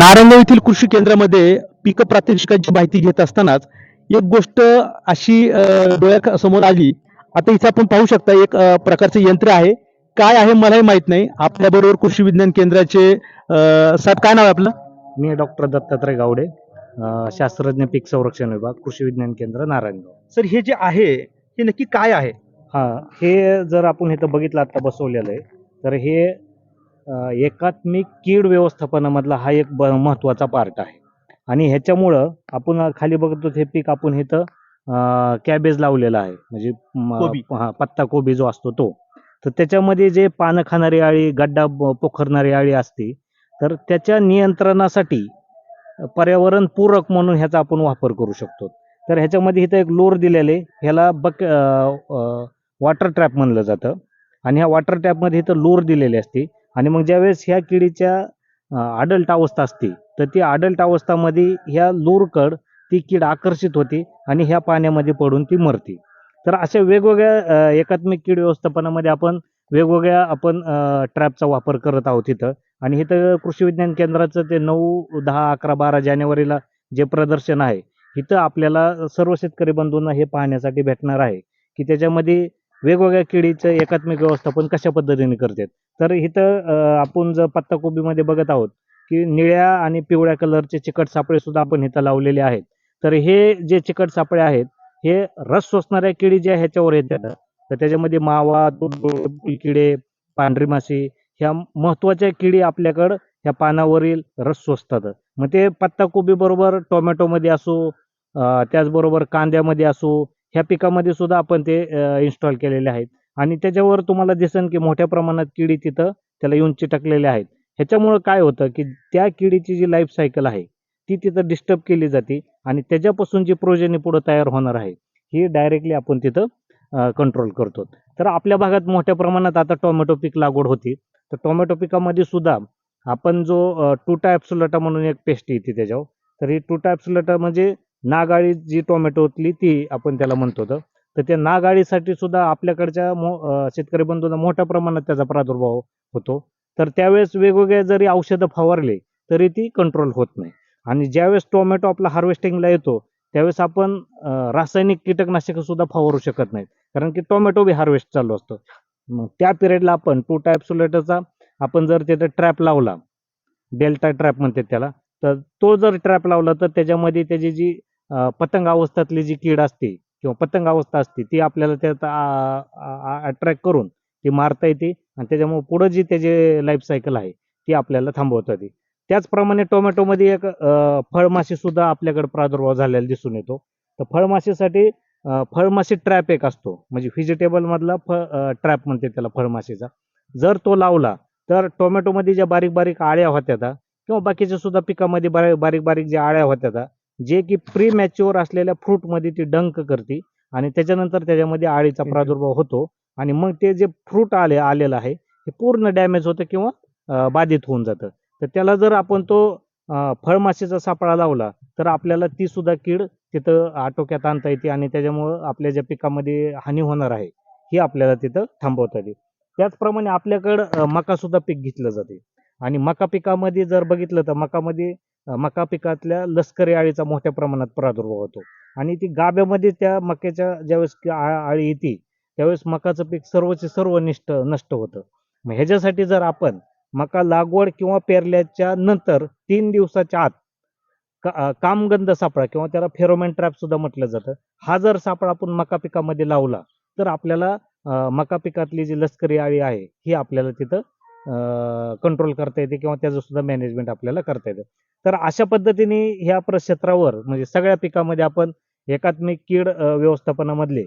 नारायणगाव येथील कृषी केंद्रामध्ये पीक प्रात्यक्षिकाची माहिती घेत असतानाच एक गोष्ट अशी डोळ्यासमोर आली. आता इथे आपण पाहू शकता एक प्रकारचं यंत्र आहे. काय आहे मलाही माहीत नाही. आपल्या बरोबर कृषी विज्ञान केंद्राचे साहेब काय नाव आहे आपलं? मी डॉक्टर दत्तात्रय गावडे शास्त्रज्ञ पीक संरक्षण विभाग कृषी विज्ञान केंद्र नारायणगाव सर हे जे आहे हे नक्की काय आहे? हा हे जर आपण इथं बघितलं आता बसवलेलं आहे तर हे एकात्मिक कीड व्यवस्थापनामधला हा एक ब महत्त्वाचा पार्ट आहे. आणि ह्याच्यामुळं आपण खाली बघतो हे पीक आपण इथं कॅबेज लावलेलं आहे. म्हणजे कोबी. हा पत्ता कोबी जो असतो तो. तर त्याच्यामध्ये जे पानं खाणारी आळी गड्डा ब- पोखरणारी आळी असते तर त्याच्या नियंत्रणासाठी पर्यावरण पूरक म्हणून ह्याचा आपण वापर करू शकतो. तर ह्याच्यामध्ये इथं एक लोर दिलेले ह्याला बक वॉटर ट्रॅप म्हणलं जातं. आणि ह्या वॉटर ट्रॅपमध्ये इथं लोर दिलेली असते. आणि मग ज्यावेळेस ह्या किडीच्या अडल्ट अवस्था असते तर ती अडल्ट अवस्थामध्ये ह्या लोरकड ती कीड आकर्षित होते आणि ह्या पाण्यामध्ये पडून ती मरते. तर अशा वेगवेगळ्या एकात्मिक कीड व्यवस्थापनामध्ये आपण वेगवेगळ्या आपण ट्रॅपचा वापर करत आहोत इथं. आणि इथं कृषी विज्ञान केंद्राचं ते नऊ दहा अकरा बारा जानेवारीला जे प्रदर्शन आहे इथं आपल्याला सर्व शेतकरी बंधूंना हे पाहण्यासाठी भेटणार आहे की त्याच्यामध्ये वेगवेगळ्या किडीचं एकात्मिक व्यवस्थापन कशा पद्धतीने करतात? तर इथं आपण जर पत्ताकोबीमध्ये बघत आहोत की निळ्या आणि पिवळ्या कलरचे चिकट सापळे सुद्धा आपण इथं लावलेले आहेत. तर हे जे चिकट सापळे आहेत हे रस सोसणाऱ्या किडी ज्या ह्याच्यावर येतात तर त्याच्यामध्ये मावा किडे पांढरी माशी ह्या महत्त्वाच्या किडी आपल्याकडं ह्या पानावरील रस सोसतात. मग ते पत्ताकोबी बरोबर टोमॅटोमध्ये असो त्याचबरोबर कांद्यामध्ये असो ह्या पिकामध्ये सुद्धा आपण ते इन्स्टॉल केलेले आहेत. आणि त्याच्यावर तुम्हाला दिसन की मोठ्या प्रमाणात किडी तिथं त्याला येऊन चिटकलेले आहेत. ह्याच्यामुळं काय होतं की त्या किडीची जी लाईफ सायकल आहे ती तिथं डिस्टर्ब केली जाते आणि त्याच्यापासून जी प्रोजेनी पुढं तयार होणार आहे ही डायरेक्टली आपण तिथं कंट्रोल करतो. तर आपल्या भागात मोठ्या प्रमाणात आता टोमॅटो पीक लागवड होती. तर टोमॅटो पिकामध्ये सुद्धा आपण जो टुटा ॲप्सुलटा म्हणून एक पेस्ट येते त्याच्यावर. तर ही टुटा ॲप्सुलटा म्हणजे नागाळी जी टोमॅटोतली ती आपण त्याला म्हणतो तर त्या नागाळीसाठी सुद्धा आपल्याकडच्या मो शेतकरी बंधूंना मोठ्या प्रमाणात त्याचा प्रादुर्भाव होतो. तर त्यावेळेस वेगवेगळे जरी औषधं फवारले तरी ती कंट्रोल होत नाही. आणि ज्यावेळेस टोमॅटो आपला हार्वेस्टिंगला येतो त्यावेळेस आपण रासायनिक कीटकनाशकं सुद्धा फवारू शकत नाहीत. कारण की टोमॅटो बी हार्वेस्ट चालू असतो. मग त्या पिरियडला आपण टू टायप्सुलेटरचा आपण जर तिथं ट्रॅप लावला डेल्टा ट्रॅप म्हणतात त्याला तर तो जर ट्रॅप लावला तर त्याच्यामध्ये त्याची जी पतंग अवस्थातली जी कीड असते किंवा पतंग अवस्था असते ती आपल्याला त्यात अट्रॅक्ट करून ती मारता येते आणि त्याच्यामुळे पुढं जी त्याची लाईफ सायकल आहे ती आपल्याला थांबवता येते. त्याचप्रमाणे टोमॅटोमध्ये एक फळमाशीसुद्धा आपल्याकडे प्रादुर्भाव झालेला दिसून येतो. तर फळमाशीसाठी फळमाशी ट्रॅप एक असतो. म्हणजे व्हेजिटेबल फ ट्रॅप म्हणते त्याला फळमाशीचा. जर तो लावला तर टोमॅटोमध्ये ज्या बारीक बारीक आळ्या होत्या किंवा बाकीच्या सुद्धा पिकामध्ये बारीक बारीक बारीक ज्या आळ्या होत्या जे की प्री मॅच्युअर असलेल्या फ्रूटमध्ये ती डंक करते आणि त्याच्यानंतर त्याच्यामध्ये आळीचा प्रादुर्भाव होतो आणि मग ते जे फ्रूट आले आलेलं आहे ते पूर्ण डॅमेज होतं किंवा बाधित होऊन जातं. तर त्याला जर आपण तो फळमाशीचा सापळा लावला तर आपल्याला ती सुद्धा कीड तिथं आटोक्यात आणता येते आणि त्याच्यामुळं आपल्या ज्या पिकामध्ये हानी होणार आहे ही आपल्याला तिथं थांबवता येते. त्याचप्रमाणे आपल्याकडं मका सुद्धा पीक घेतलं जाते. आणि मका पिकामध्ये जर बघितलं तर मकामध्ये मका पिकातल्या लष्करी आळीचा मोठ्या प्रमाणात प्रादुर्भाव होतो. आणि ती गाभ्यामध्ये त्या मक्याच्या ज्यावेळेस आ- आळी येते त्यावेळेस मकाचं पीक सर्वचे सर्व निष्ठ नष्ट होतं. मग ह्याच्यासाठी जर आपण मका लागवड किंवा पेरल्याच्या नंतर तीन दिवसाच्या आत का- कामगंध सापळा किंवा त्याला फेरोमॅन ट्रॅप सुद्धा म्हटलं जातं. हा जर सापळा आपण मका पिकामध्ये लावला तर आपल्याला मका पिकातली जी लष्करी आळी आहे ही आपल्याला तिथं कंट्रोल करता येते किंवा त्याचं सुद्धा मॅनेजमेंट आपल्याला करता येतं. तर अशा पद्धतीने ह्या क्षेत्रावर म्हणजे सगळ्या पिकामध्ये आपण एकात्मिक कीड व्यवस्थापनामधले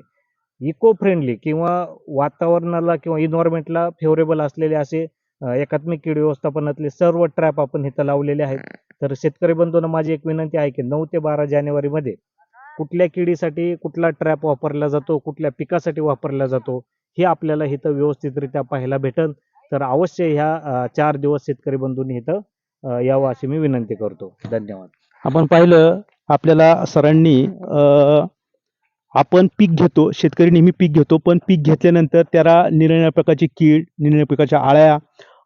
इको फ्रेंडली किंवा वातावरणाला किंवा इन्व्हायरमेंटला फेवरेबल असलेले असे एकात्मिक कीड व्यवस्थापनातले सर्व ट्रॅप आपण इथं लावलेले आहेत. तर शेतकरी बंधूंना माझी एक विनंती आहे की नऊ ते बारा जानेवारीमध्ये कुठल्या किडीसाठी कुठला ट्रॅप वापरला जातो कुठल्या पिकासाठी वापरला जातो हे आपल्याला इथं व्यवस्थितरित्या पाहायला भेटन. तर अवश्य ह्या चार दिवस शेतकरी बंधूंनी इथं यावं अशी मी विनंती करतो. धन्यवाद. आपण पाहिलं आपल्याला सरांनी आपण पीक घेतो शेतकरी नेहमी पीक घेतो पण पीक घेतल्यानंतर त्याला निरनिराळ्या प्रकारची कीड निरनिराळ्या प्रकारच्या आळ्या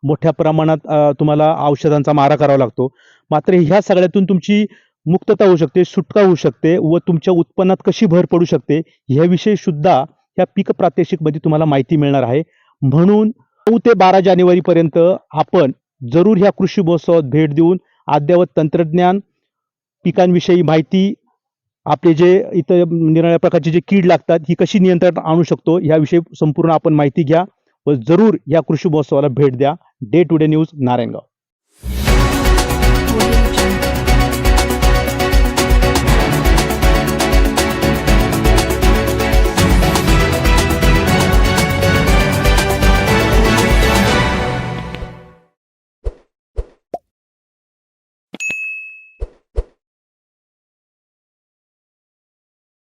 मोठ्या प्रमाणात तुम्हाला औषधांचा मारा करावा लागतो. मात्र ह्या सगळ्यातून तुमची मुक्तता होऊ शकते सुटका होऊ शकते व तुमच्या उत्पन्नात कशी भर पडू शकते ह्याविषयी सुद्धा ह्या पीक प्रात्यक्षिकमध्ये तुम्हाला माहिती मिळणार आहे. म्हणून नऊ ते बारा जानेवारीपर्यंत आपण जरूर ह्या कृषी महोत्सवात भेट देऊन अद्ययावत तंत्रज्ञान पिकांविषयी माहिती आपले जे इथं निराळ्या प्रकारचे जे कीड लागतात ही कशी नियंत्रण आणू शकतो याविषयी संपूर्ण आपण माहिती घ्या व जरूर या कृषी महोत्सवाला भेट द्या. Day to day news Narayangaon.